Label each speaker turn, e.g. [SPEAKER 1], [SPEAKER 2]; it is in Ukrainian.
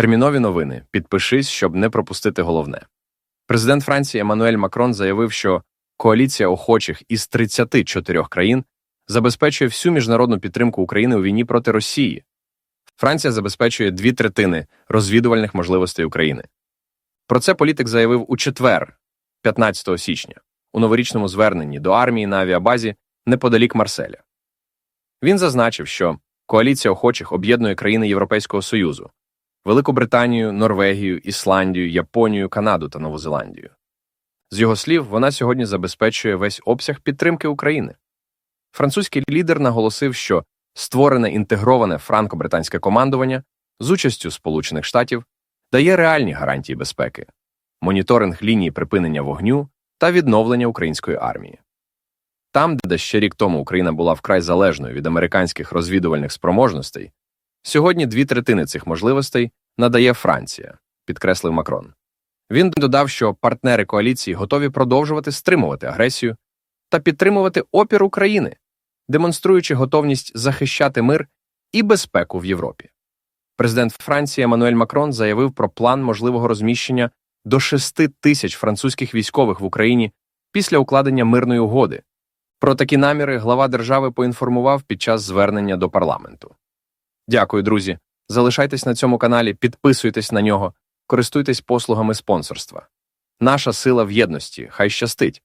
[SPEAKER 1] Термінові новини. Підпишись, щоб не пропустити головне. Президент Франції Еммануель Макрон заявив, що коаліція охочих із 34 країн забезпечує всю міжнародну підтримку України у війні проти Росії. Франція забезпечує дві третини розвідувальних можливостей України. Про це політик заявив у четвер, 15 січня, у новорічному зверненні до армії на авіабазі неподалік Марселя. Він зазначив, що коаліція охочих об'єднує країни Європейського Союзу, Велику Британію, Норвегію, Ісландію, Японію, Канаду та Нову Зеландію. З його слів, вона сьогодні забезпечує весь обсяг підтримки України. Французький лідер наголосив, що створене інтегроване франко-британське командування з участю Сполучених Штатів дає реальні гарантії безпеки, моніторинг лінії припинення вогню та відновлення української армії. Там, де ще рік тому Україна була вкрай залежною від американських розвідувальних спроможностей, сьогодні дві третини цих можливостей надає Франція, підкреслив Макрон. Він додав, що партнери коаліції готові продовжувати стримувати агресію та підтримувати опір України, демонструючи готовність захищати мир і безпеку в Європі. Президент Франції Еммануель Макрон заявив про план можливого розміщення до 6 тисяч французьких військових в Україні після укладення мирної угоди. Про такі наміри глава держави поінформував під час звернення до парламенту. Дякую, друзі. Залишайтесь на цьому каналі, підписуйтесь на нього, користуйтесь послугами спонсорства. Наша сила в єдності, хай щастить!